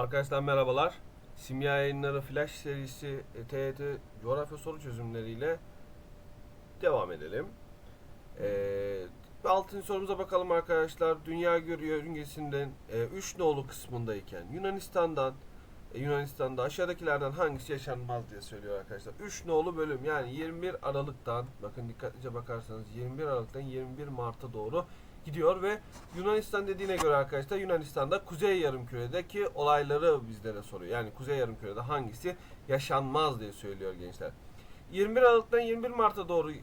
Arkadaşlar merhabalar. Simya Yayınları Flash serisi e, TYT coğrafya soru çözümleriyle devam edelim. Ee, 6. sorumuza bakalım arkadaşlar. Dünya yörüngesinden 3 nolu kısmındayken Yunanistan'dan e, Yunanistan'da aşağıdakilerden hangisi yaşanmaz diye söylüyor arkadaşlar. 3 nolu bölüm yani 21 Aralık'tan bakın dikkatlice bakarsanız 21 Aralık'tan 21 Mart'a doğru gidiyor ve Yunanistan dediğine göre arkadaşlar Yunanistan'da Kuzey Yarımküre'deki olayları bizlere soruyor. Yani Kuzey Yarımküre'de hangisi yaşanmaz diye söylüyor gençler. 21 Aralık'tan 21 Mart'a doğru e,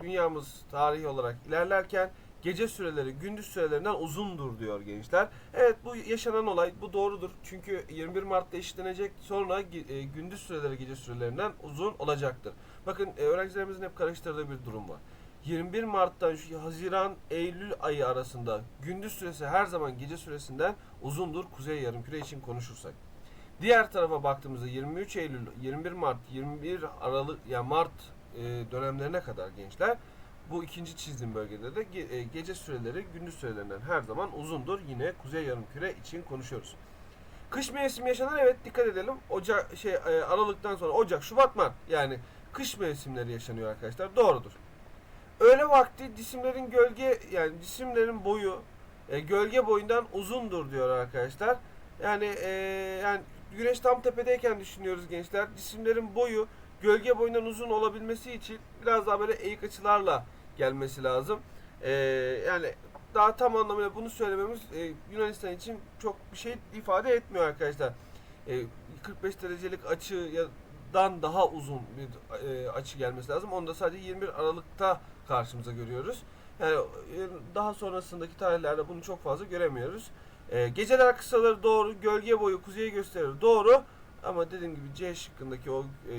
dünyamız tarihi olarak ilerlerken gece süreleri gündüz sürelerinden uzundur diyor gençler. Evet bu yaşanan olay bu doğrudur. Çünkü 21 Mart'ta eşitlenecek sonra e, gündüz süreleri gece sürelerinden uzun olacaktır. Bakın e, öğrencilerimizin hep karıştırdığı bir durum var. 21 Mart'tan şu Haziran Eylül ayı arasında gündüz süresi her zaman gece süresinden uzundur kuzey yarımküre için konuşursak. Diğer tarafa baktığımızda 23 Eylül, 21 Mart, 21 Aralık ya yani Mart e, dönemlerine kadar gençler bu ikinci çizdiğim bölgede de e, gece süreleri gündüz sürelerinden her zaman uzundur. Yine kuzey yarımküre için konuşuyoruz. Kış mevsimi yaşanan evet dikkat edelim. Ocak şey e, Aralık'tan sonra Ocak, Şubat, Mart yani kış mevsimleri yaşanıyor arkadaşlar. Doğrudur. Vakti cisimlerin gölge yani cisimlerin boyu e, gölge boyundan uzundur diyor arkadaşlar. Yani e, yani güneş tam tepedeyken düşünüyoruz gençler. Cisimlerin boyu gölge boyundan uzun olabilmesi için biraz daha böyle eğik açılarla gelmesi lazım. E, yani daha tam anlamıyla bunu söylememiz e, Yunanistan için çok bir şey ifade etmiyor arkadaşlar. E, 45 derecelik açıdan daha uzun bir e, açı gelmesi lazım. Onu da sadece 21 Aralık'ta karşımıza görüyoruz. Yani e, daha sonrasındaki tarihlerde bunu çok fazla göremiyoruz. E, geceler kısaları doğru, gölge boyu kuzeye gösterir doğru. Ama dediğim gibi C şıkkındaki o e,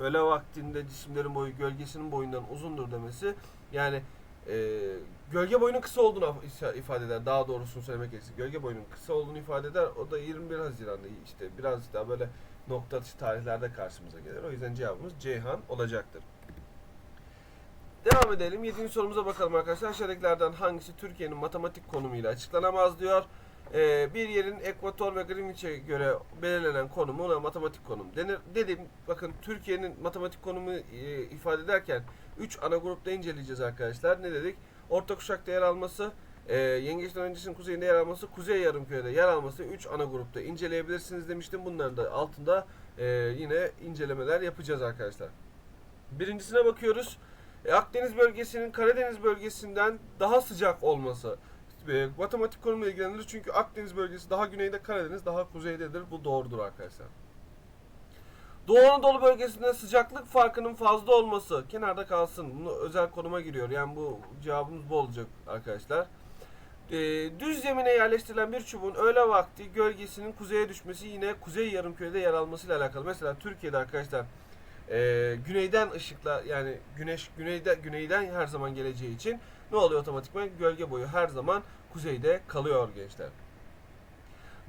öğle vaktinde cisimlerin boyu gölgesinin boyundan uzundur demesi yani e, gölge boyunun kısa olduğunu ifade eder. Daha doğrusunu söylemek gerekirse gölge boyunun kısa olduğunu ifade eder. O da 21 Haziran'da işte biraz daha böyle nokta atışı tarihlerde karşımıza gelir. O yüzden cevabımız Ceyhan olacaktır. Devam edelim. Yedinci sorumuza bakalım arkadaşlar. Aşağıdakilerden hangisi Türkiye'nin matematik konumuyla açıklanamaz diyor. Ee, bir yerin ekvator ve Greenwich'e göre belirlenen konumu ona matematik konum denir. Dedim bakın Türkiye'nin matematik konumu e, ifade ederken 3 ana grupta inceleyeceğiz arkadaşlar. Ne dedik? Orta kuşakta yer alması, e, yengeçten öncesinin kuzeyinde yer alması, kuzey yarımkürede yer alması 3 ana grupta inceleyebilirsiniz demiştim. Bunların da altında e, yine incelemeler yapacağız arkadaşlar. Birincisine bakıyoruz. E, Akdeniz bölgesinin Karadeniz bölgesinden daha sıcak olması. E, matematik konumla ilgilenir çünkü Akdeniz bölgesi daha güneyde, Karadeniz daha kuzeydedir. Bu doğrudur arkadaşlar. Doğu Anadolu bölgesinde sıcaklık farkının fazla olması kenarda kalsın. Bunu özel konuma giriyor. Yani bu cevabımız bu olacak arkadaşlar. E, düz zemine yerleştirilen bir çubuğun öğle vakti gölgesinin kuzeye düşmesi yine kuzey yarımkürede yer almasıyla alakalı. Mesela Türkiye'de arkadaşlar e, güneyden ışıkla yani güneş güneyde güneyden her zaman geleceği için ne oluyor otomatikman gölge boyu her zaman kuzeyde kalıyor gençler.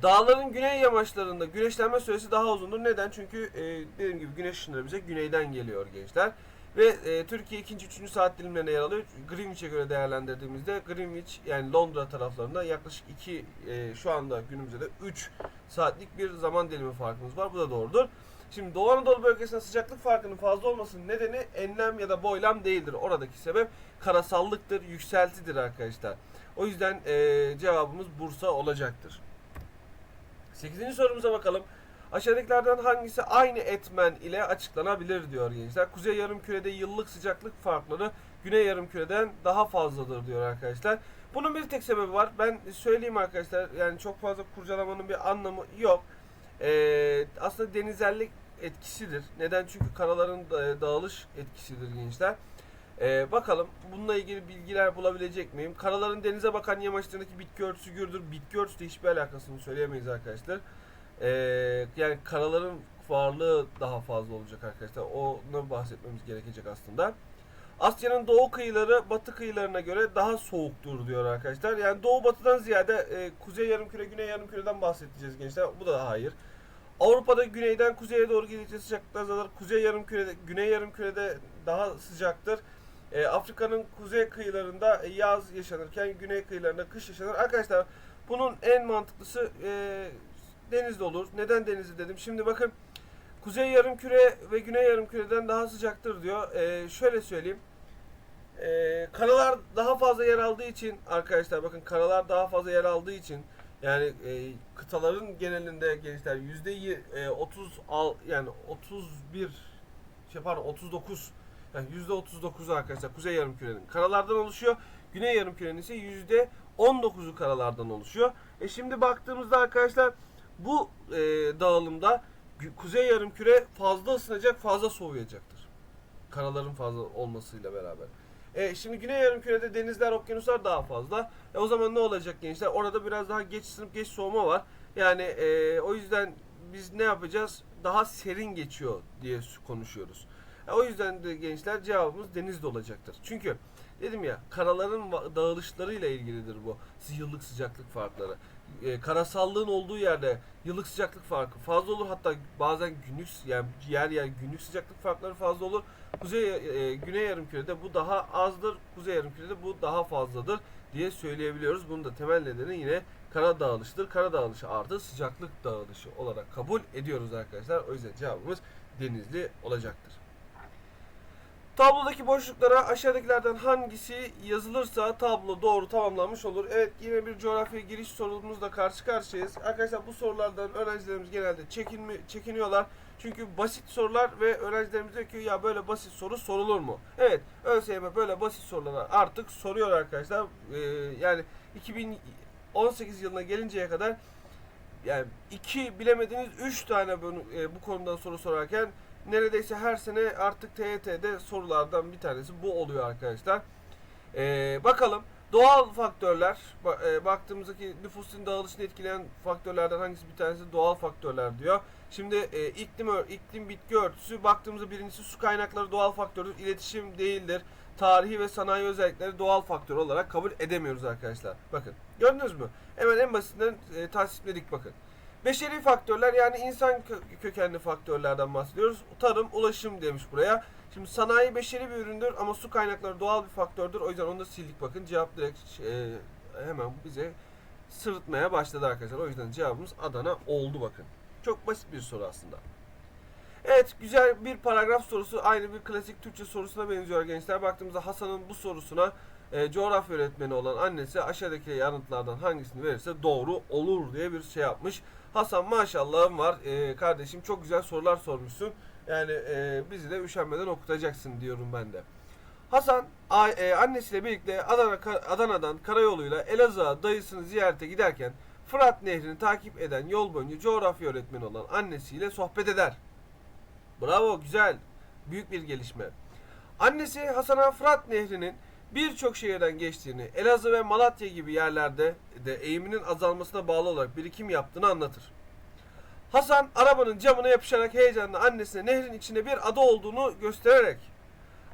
Dağların güney yamaçlarında güneşlenme süresi daha uzundur. Neden? Çünkü e, dediğim gibi güneş ışınları bize güneyden geliyor gençler. Ve e, Türkiye 2. 3. saat dilimlerine yer alıyor. Greenwich'e göre değerlendirdiğimizde Greenwich yani Londra taraflarında yaklaşık 2 e, şu anda günümüzde de 3 saatlik bir zaman dilimi farkımız var. Bu da doğrudur. Şimdi Doğu Anadolu bölgesinde sıcaklık farkının fazla olmasının nedeni enlem ya da boylam değildir. Oradaki sebep karasallıktır, yükseltidir arkadaşlar. O yüzden e, cevabımız Bursa olacaktır. 8. sorumuza bakalım. Aşağıdakilerden hangisi aynı etmen ile açıklanabilir diyor gençler. Kuzey yarımkürede yıllık sıcaklık farkları güney yarımküreden daha fazladır diyor arkadaşlar. Bunun bir tek sebebi var. Ben söyleyeyim arkadaşlar. Yani çok fazla kurcalamanın bir anlamı yok. Ee, aslında denizellik etkisidir. Neden? Çünkü karaların dağılış etkisidir gençler. Ee, bakalım bununla ilgili bilgiler bulabilecek miyim? Karaların denize bakan yamaçlarındaki bitki örtüsü gürdür. Bitki örtüsü hiçbir alakasını söyleyemeyiz arkadaşlar. Ee, yani karaların varlığı daha fazla olacak arkadaşlar. Onu bahsetmemiz gerekecek aslında. Asya'nın doğu kıyıları batı kıyılarına göre daha soğuktur diyor arkadaşlar. Yani doğu batıdan ziyade e, kuzey yarımküre güney yarımküreden bahsedeceğiz gençler. Bu da hayır. Avrupa'da güneyden kuzeye doğru gidince sıcaklık azalır. Kuzey yarımkürede güney yarımkürede daha sıcaktır. E, Afrika'nın kuzey kıyılarında yaz yaşanırken güney kıyılarında kış yaşanır. Arkadaşlar bunun en mantıklısı e, Denizli olur. Neden Denizli dedim? Şimdi bakın Kuzey yarımküre ve Güney yarımküreden daha sıcaktır diyor. Ee, şöyle söyleyeyim. Ee, karalar daha fazla yer aldığı için arkadaşlar bakın karalar daha fazla yer aldığı için yani e, kıtaların genelinde gençler yüzde y- e, 30 al yani 31 şey pardon 39 yani yüzde 39 arkadaşlar kuzey yarımkürenin karalardan oluşuyor. Güney yarımkürenin ise yüzde 19'u karalardan oluşuyor. E şimdi baktığımızda arkadaşlar bu e, dağılımda kuzey yarımküre fazla ısınacak, fazla soğuyacaktır. Karaların fazla olmasıyla beraber. E, şimdi güney yarımkürede denizler, okyanuslar daha fazla. E, o zaman ne olacak gençler? Orada biraz daha geç ısınıp geç soğuma var. Yani e, o yüzden biz ne yapacağız? Daha serin geçiyor diye konuşuyoruz. E, o yüzden de gençler cevabımız denizde olacaktır. Çünkü dedim ya karaların dağılışlarıyla ilgilidir bu yıllık sıcaklık farkları. E, karasallığın olduğu yerde yıllık sıcaklık farkı fazla olur. Hatta bazen günlük yani yer yer günlük sıcaklık farkları fazla olur. Kuzey e, güney yarımkürede bu daha azdır. Kuzey yarımkürede bu daha fazladır diye söyleyebiliyoruz. Bunun da temel nedeni yine kara dağılışıdır. Kara dağılışı artı sıcaklık dağılışı olarak kabul ediyoruz arkadaşlar. O yüzden cevabımız denizli olacaktır. Tablodaki boşluklara aşağıdakilerden hangisi yazılırsa tablo doğru tamamlanmış olur. Evet yine bir coğrafya giriş sorumuzla karşı karşıyayız. Arkadaşlar bu sorulardan öğrencilerimiz genelde çekinmi, çekiniyorlar. Çünkü basit sorular ve öğrencilerimiz diyor ki ya böyle basit soru sorulur mu? Evet ÖSYM böyle basit soruları artık soruyor arkadaşlar. Ee, yani 2018 yılına gelinceye kadar yani iki bilemediğiniz üç tane bunu, e, bu konudan soru sorarken neredeyse her sene artık TYT'de sorulardan bir tanesi bu oluyor arkadaşlar. Ee, bakalım doğal faktörler e, baktığımızdaki nüfusun dağılışını etkileyen faktörlerden hangisi bir tanesi doğal faktörler diyor. Şimdi e, iklim iklim bitki örtüsü baktığımızda birincisi su kaynakları doğal faktördür. İletişim değildir. Tarihi ve sanayi özellikleri doğal faktör olarak kabul edemiyoruz arkadaşlar. Bakın gördünüz mü? Hemen en basitinden e, tasnifledik bakın. Beşeri faktörler yani insan kö- kökenli faktörlerden bahsediyoruz. Tarım, ulaşım demiş buraya. Şimdi sanayi beşeri bir üründür ama su kaynakları doğal bir faktördür. O yüzden onu da sildik bakın. Cevap direkt e, hemen bize sırıtmaya başladı arkadaşlar. O yüzden cevabımız Adana oldu bakın. Çok basit bir soru aslında. Evet güzel bir paragraf sorusu aynı bir klasik Türkçe sorusuna benziyor gençler. Baktığımızda Hasan'ın bu sorusuna e, coğrafya öğretmeni olan annesi aşağıdaki yanıtlardan hangisini verirse doğru olur diye bir şey yapmış. Hasan maşallahım var e, kardeşim çok güzel sorular sormuşsun. Yani e, bizi de üşenmeden okutacaksın diyorum ben de. Hasan a- e, annesiyle birlikte Adana Adana'dan karayoluyla Elazığ'a dayısını ziyarete giderken Fırat Nehri'ni takip eden yol boyunca coğrafya öğretmeni olan annesiyle sohbet eder. Bravo, güzel. Büyük bir gelişme. Annesi Hasan'a Fırat Nehri'nin birçok şehirden geçtiğini, Elazığ ve Malatya gibi yerlerde de eğiminin azalmasına bağlı olarak birikim yaptığını anlatır. Hasan arabanın camına yapışarak heyecanla annesine nehrin içinde bir ada olduğunu göstererek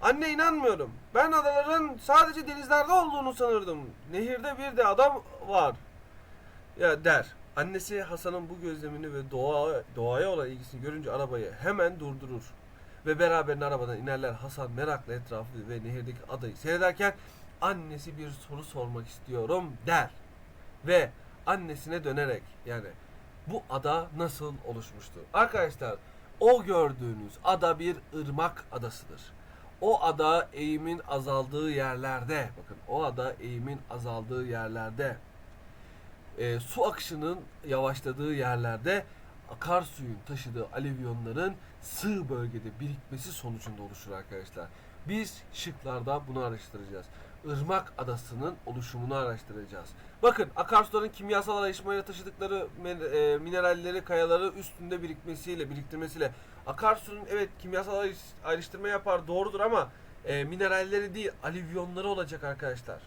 Anne inanmıyorum. Ben adaların sadece denizlerde olduğunu sanırdım. Nehirde bir de adam var. Ya der. Annesi Hasan'ın bu gözlemini ve doğa, doğaya olan ilgisini görünce arabayı hemen durdurur. Ve beraberinde arabadan inerler. Hasan merakla etrafı ve nehirdeki adayı seyrederken annesi bir soru sormak istiyorum der. Ve annesine dönerek yani bu ada nasıl oluşmuştu? Arkadaşlar o gördüğünüz ada bir ırmak adasıdır. O ada eğimin azaldığı yerlerde bakın o ada eğimin azaldığı yerlerde e, su akışının yavaşladığı yerlerde akarsuyun taşıdığı alüvyonların sığ bölgede birikmesi sonucunda oluşur arkadaşlar. Biz şıklarda bunu araştıracağız. Irmak adasının oluşumunu araştıracağız. Bakın akarsuların kimyasal ayrışmayla taşıdıkları e, mineralleri kayaları üstünde birikmesiyle, biriktirmesiyle akarsunun evet kimyasal ayrış- ayrıştırma yapar doğrudur ama e, mineralleri değil alüvyonları olacak arkadaşlar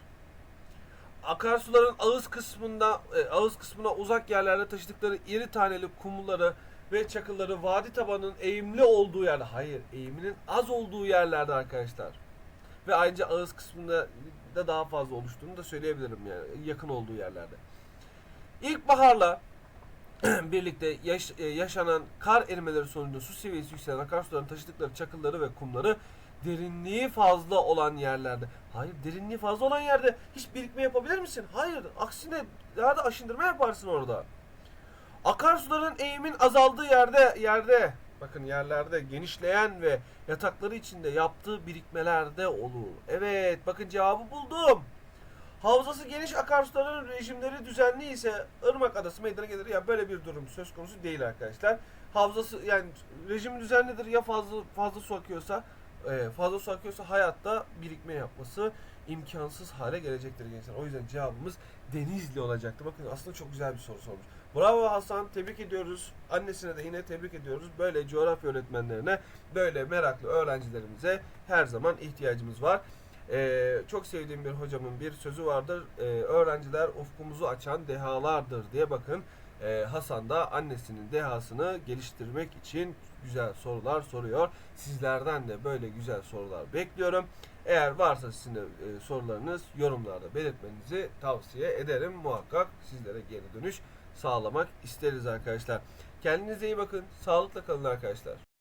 akarsuların ağız kısmında e, ağız kısmına uzak yerlerde taşıdıkları iri taneli kumları ve çakılları vadi tabanının eğimli olduğu yerde hayır eğiminin az olduğu yerlerde arkadaşlar ve ayrıca ağız kısmında da daha fazla oluştuğunu da söyleyebilirim yani yakın olduğu yerlerde. İlkbaharla birlikte yaş- e, yaşanan kar erimeleri sonucunda su seviyesi yükselen akarsuların taşıdıkları çakılları ve kumları derinliği fazla olan yerlerde. Hayır derinliği fazla olan yerde hiç birikme yapabilir misin? Hayır aksine daha da aşındırma yaparsın orada. Akarsuların eğimin azaldığı yerde yerde bakın yerlerde genişleyen ve yatakları içinde yaptığı birikmelerde olur. Evet bakın cevabı buldum. Havzası geniş akarsuların rejimleri düzenli ise ırmak adası meydana gelir. Ya böyle bir durum söz konusu değil arkadaşlar. Havzası yani rejim düzenlidir ya fazla fazla su akıyorsa e, fazla su akıyorsa hayatta birikme yapması imkansız hale gelecektir gençler. O yüzden cevabımız Denizli olacaktı. Bakın aslında çok güzel bir soru sormuş. Bravo Hasan. Tebrik ediyoruz. Annesine de yine tebrik ediyoruz. Böyle coğrafya öğretmenlerine, böyle meraklı öğrencilerimize her zaman ihtiyacımız var. Ee, çok sevdiğim bir hocamın bir sözü vardır. Ee, öğrenciler ufkumuzu açan dehalardır diye bakın. Ee, Hasan da annesinin dehasını geliştirmek için güzel sorular soruyor. Sizlerden de böyle güzel sorular bekliyorum. Eğer varsa sizin de e, sorularınız yorumlarda belirtmenizi tavsiye ederim. Muhakkak sizlere geri dönüş sağlamak isteriz arkadaşlar. Kendinize iyi bakın. Sağlıkla kalın arkadaşlar.